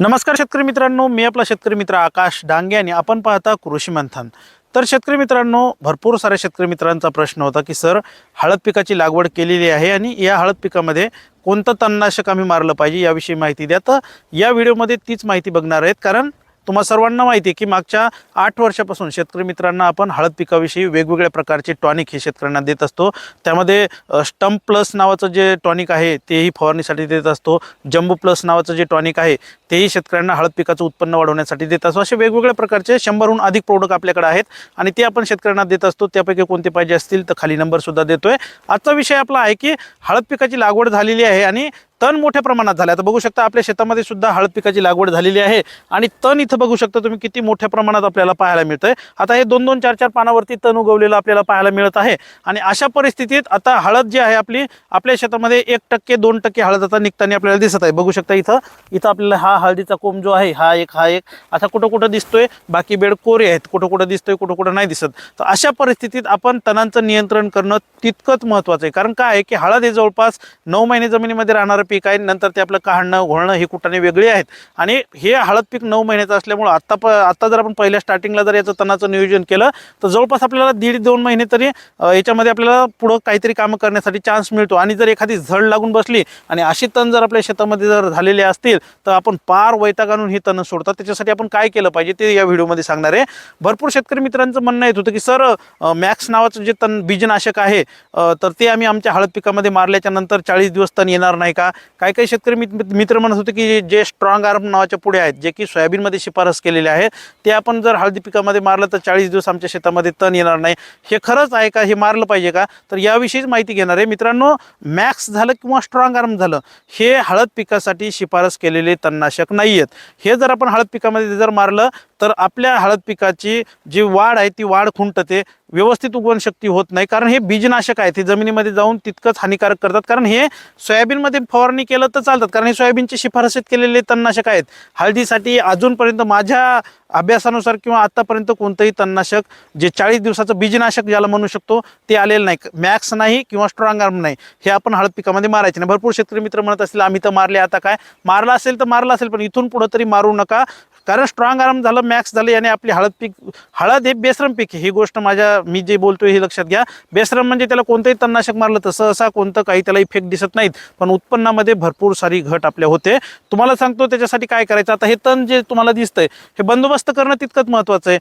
नमस्कार शेतकरी मित्रांनो मी आपला शेतकरी मित्र आकाश डांगे आणि आपण पाहता कृषी मंथन. तर शेतकरी मित्रांनो भरपूर साऱ्या शेतकरी मित्रांचा प्रश्न होता की सर हळद पिकाची लागवड केलेली आहे आणि या हळद पिकामध्ये कोणतं तणनाशक आम्ही मारलं पाहिजे याविषयी माहिती द्या. तर या व्हिडिओमध्ये तीच माहिती बघणार आहेत कारण तुम्हा सर्वांना माहिती आहे की मागच्या आठ वर्षापासून शेतकरी मित्रांना आपण हळद पिकाविषयी वेगवेगळ्या प्रकारचे टॉनिक हे शेतकऱ्यांना देत असतो. त्यामध्ये स्टंप प्लस नावाचं जे टॉनिक आहे तेही फवारणीसाठी देत असतो. जम्बो प्लस नावाचं जे टॉनिक आहे तेही शेतकऱ्यांना हळद पिकाचं उत्पन्न वाढवण्यासाठी देत असतो. असे वेगवेगळ्या प्रकारचे शंभरहून अधिक प्रोडक्ट आपल्याकडे आहेत आणि ते आपण शेतकऱ्यांना देत असतो. त्यापैकी कोणते पाहिजे असतील तर खाली नंबरसुद्धा देतोय. आजचा विषय आपला आहे की हळद पिकाची लागवड झालेली आहे आणि तण मोठ्या प्रमाणात झाले. आता बघू शकता आपल्या शेतामध्ये सुद्धा हळद पिकाची लागवड झालेली आहे आणि तण इथं बघू शकता तुम्ही किती मोठ्या प्रमाणात आपल्याला पाहायला मिळतंय. आता हे दोन दोन चार चार पानावरती तण उगवलेलं आपल्याला पाहायला मिळत आहे. आणि अशा परिस्थितीत आता हळद जी आहे आपली आपल्या शेतामध्ये एक टक्के दोन टक्के हळद आता निघताना आपल्याला दिसत आहे. बघू शकता इथं इथं आपल्याला हा हळदीचा कोंब जो आहे हा एक हा एक आता कुठं कुठं दिसतोय? बाकी बेड कोरे आहेत. कुठं कुठं दिसतोय कुठं कुठं नाही दिसत. तर अशा परिस्थितीत आपण तणांचं नियंत्रण करणं तितकंच महत्त्वाचं आहे. कारण काय आहे की हळद हे जवळपास नऊ महिने जमिनीमध्ये राहणारं पीक आहे नंतर ते आपलं काढणं घोळणं हे कुठाने वेगळे आहेत. आणि हे हळद पीक नऊ महिन्याचं असल्यामुळं आत्ता प आत्ता जर आपण पहिल्या स्टार्टिंगला जर याचं तणाचं नियोजन केलं तर जवळपास आपल्याला दीड दोन महिने तरी याच्यामध्ये आपल्याला पुढं काहीतरी कामं करण्यासाठी चान्स मिळतो. आणि जर एखादी झड लागून बसली आणि अशी तण जर आपल्या शेतामध्ये जर झालेले असतील तर आपण पार वैताग आणून ही तणं सोडतात. त्याच्यासाठी आपण काय केलं पाहिजे ते या व्हिडिओमध्ये सांगणार आहे. भरपूर शेतकरी मित्रांचं म्हणणं येत होतं की सर मॅक्स नावाचं जे तण बीजनाशक आहे तर ते आम्ही आमच्या हळद पिकामध्ये मारल्याच्या नंतर चाळीस दिवस तण येणार नाही का? काही काही शेतकरी मित- मित्र म्हणत होते की जे स्ट्रॉंग आर्म नावाच्या पुढे आहेत जे की सोयाबीनमध्ये शिफारस केलेले आहे ते आपण जर हळदी पिकामध्ये मारलं तर चाळीस दिवस आमच्या शेतामध्ये तण येणार नाही. हे खरंच आहे का? हे मारलं पाहिजे का? तर याविषयीच माहिती घेणार आहे. मित्रांनो मॅक्स झालं किंवा स्ट्रॉंग आर्म झालं हे हळद पिकासाठी शिफारस केलेले तणनाशक नाही आहेत हे जर आपण हळद पिकामध्ये जर मारलं तर आपल्या हळद पिकाची जी वाढ आहे ती वाढ खुंटते. व्यवस्थित उगवण शक्ती होत नाही. कारण हे बीजनाशक आहे. ते जमिनीमध्ये जाऊन तितकंच हानिकारक करतात. कारण हे सोयाबीनमध्ये फवारणी केलं तर चालतात. कारण हे सोयाबीनची शिफारसीत केलेले तणनाशक आहेत. हळदीसाठी अजूनपर्यंत माझ्या अभ्यासानुसार किंवा आतापर्यंत कोणतंही तणनाशक जे चाळीस दिवसाचं बीजनाशक ज्याला म्हणू शकतो ते आलेलं नाही. मॅक्स नाही किंवा स्ट्रॉंग आर्म नाही. हे आपण हळद पिकामध्ये मारायचे नाही. भरपूर शेतकरी मित्र म्हणत असतील आम्ही तर मारले आता काय? मारला असेल तर मारला असेल पण इथून पुढं तरी मारू नका. कारण स्ट्रॉंग आर्म झालं मॅक्स झालं याने आपली हळद पीक हळद हे बेसरम पीक ही गोष्ट माझ्या मी जे बोलतोय हे लक्षात घ्या. बेसरम म्हणजे त्याला कोणतंही तणनाशक मारलं तसं असा कोणतं काही त्याला इफेक्ट दिसत नाहीत पण उत्पन्नामध्ये भरपूर सारी घट आपल्या होते. तुम्हाला सांगतो त्याच्यासाठी काय करायचं? आता हे तण जे तुम्हाला दिसतंय हे बंदोबस्त करणं तितकंच महत्त्वाचं आहे.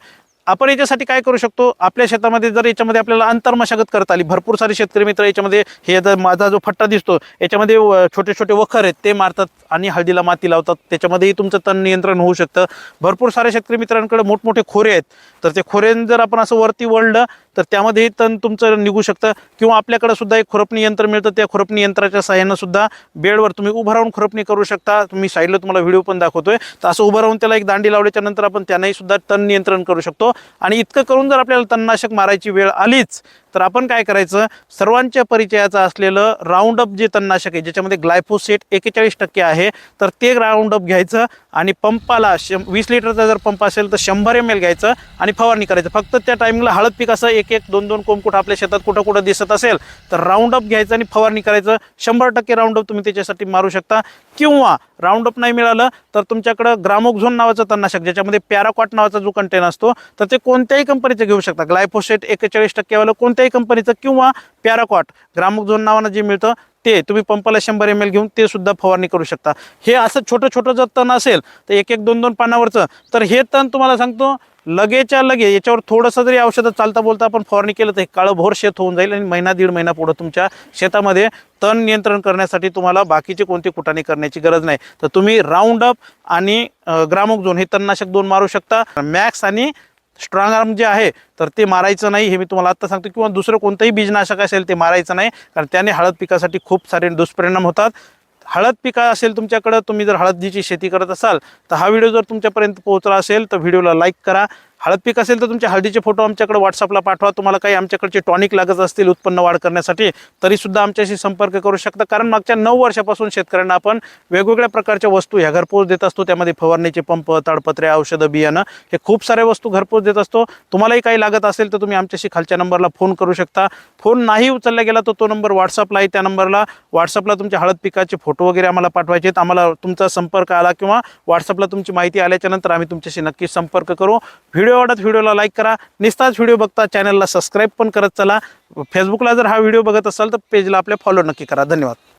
आपण याच्यासाठी काय करू शकतो? आपल्या शेतामध्ये जर याच्यामध्ये आपल्याला अंतर्मशागत करता आली भरपूर सारे शेतकरी मित्र याच्यामध्ये हे जर माझा जो फट्टा दिसतो याच्यामध्ये व- छोटे छोटे वखर आहेत ते मारतात आणि हळदीला माती लावतात. त्याच्यामध्येही तुमचं तण नियंत्रण होऊ शकतं. भरपूर सारे शेतकरी मित्रांकडे मोठमोठे खोरे आहेत. तर ते खोऱ्यां जर आपण असं वरती वळलं तर त्यामध्येही तण तुमचं निघू शकतं. किंवा आपल्याकडे सुद्धा एक खुरपणी यंत्र मिळतं त्या खुरपणी यंत्राच्या साह्यानं सुद्धा बेडवर तुम्ही उभं राहून खुरपणी करू शकता. तुम्ही साईडला तुम्हाला व्हिडिओ पण दाखवतोय. तर असं उभं राहून त्याला एक दांडी लावल्याच्या नंतर आपण त्यांनाही सुद्धा तण नियंत्रण करू शकतो. आणि इतकं करून जर आपल्याला तणनाशक मारायची वेळ आलीच तर आपण काय करायचं? सर्वांच्या परिचयाचं असलेलं राऊंड अप जे तणनाशक आहे ज्याच्यामध्ये ग्लायफोसेट एकेचाळीस टक्के आहे तर ते राऊंड अप घ्यायचं आणि पंपाला शं वीस लिटरचा जर पंप असेल तर शंभर एम एल घ्यायचं आणि फवारणी करायचं. फक्त त्या टायमिंगला हळद पीक असं एक एक दोन दोन कोंब कुठं आपल्या शेतात कुठं कुठं दिसत असेल तर राऊंड अप घ्यायचं आणि फवारणी करायचं. शंभर टक्के राऊंड अप तुम्ही त्याच्यासाठी मारू शकता. किंवा राऊंड अप नाही मिळालं तर तुमच्याकडं ग्रामोक्झोन नावाचं तणनाशक ज्याच्यामध्ये पॅराकॉट नावाचा जो कंटेन असतो तर ते कोणत्याही कंपनीचं घेऊ शकता. ग्लायफोसेट एकेचाळीस टक्केवालं कोणत्याही कंपनीचं किंवा पॅराकॉट ग्रामक झोन नावानं जे मिळतं ते तुम्ही पंपाला शंभर एम एल घेऊन ते सुद्धा फवारणी करू शकता. हे असं छोटं छोटं जर तण असेल तर एक एक दोन दोन पानावरचं तर हे तण तुम्हाला सांगतो लगेच्या लगे याच्यावर थोडंसं जरी औषधं चालता बोलता आपण फवारणी केलं तर हे काळंभोर शेत होऊन जाईल आणि महिना दीड महिना पुढं तुमच्या शेतामध्ये तण नियंत्रण करण्यासाठी तुम्हाला बाकीचे कोणते कुटाणी करण्याची गरज नाही. तर तुम्ही राऊंड अप आणि ग्रामोक्झोन हे तणनाशक दोन मारू शकता. मॅक्स आणि स्ट्रॉंग आर्म जे आहे तर ते मारायचं नाही हे मी तुम्हाला आत्ता सांगतो. किंवा दुसरं कोणतंही बीजनाशक असेल ते मारायचं नाही कारण त्याने हळद पिकासाठी खूप सारे दुष्परिणाम होतात. हळद पिका असेल तुमच्याकडं तुम्ही जर हळदीची शेती करत असाल तर हा व्हिडिओ जर तुमच्यापर्यंत पोहोचला असेल तर व्हिडिओला लाईक करा. हळद पीक असेल तर तुमच्या हळदीचे फोटो आमच्याकडे व्हॉट्सअपला पाठवा. तुम्हाला काही आमच्याकडचे टॉनिक लागत असतील उत्पन्न वाढ करण्यासाठी तरीसुद्धा आमच्याशी संपर्क करू शकता. कारण मागच्या नऊ वर्षापासून शेतकऱ्यांना आपण वेगवेगळ्या प्रकारच्या वस्तू ह्या घरपोच देत असतो. त्यामध्ये फवारणीचे पंप ताडपत्रे औषधं बियाणं हे खूप साऱ्या वस्तू घरपोच देत असतो. तुम्हालाही काही लागत असेल तर तुम्ही आमच्याशी खालच्या नंबरला फोन करू शकता. फोन नाही उचलला गेला तर तो नंबर व्हॉट्सअपला आहे त्या नंबरला. व्हॉट्सअपला तुमच्या हळद पिकाचे फोटो वगैरे आम्हाला पाठवायचे आहेत. आम्हाला तुमचा संपर्क आला किंवा व्हॉट्सअपला तुमची माहिती आल्याच्यानंतर आम्ही तुमच्याशी नक्की संपर्क करू. व्हिडिओ आवडत व्हिडिओला लाईक करा. निस्ताच व्हिडिओ बघता चॅनलला सबस्क्राईब पण करत चला. फेसबुकला जर हा व्हिडिओ बघत असाल तर पेजला आपल्या फॉलो नक्की करा. धन्यवाद.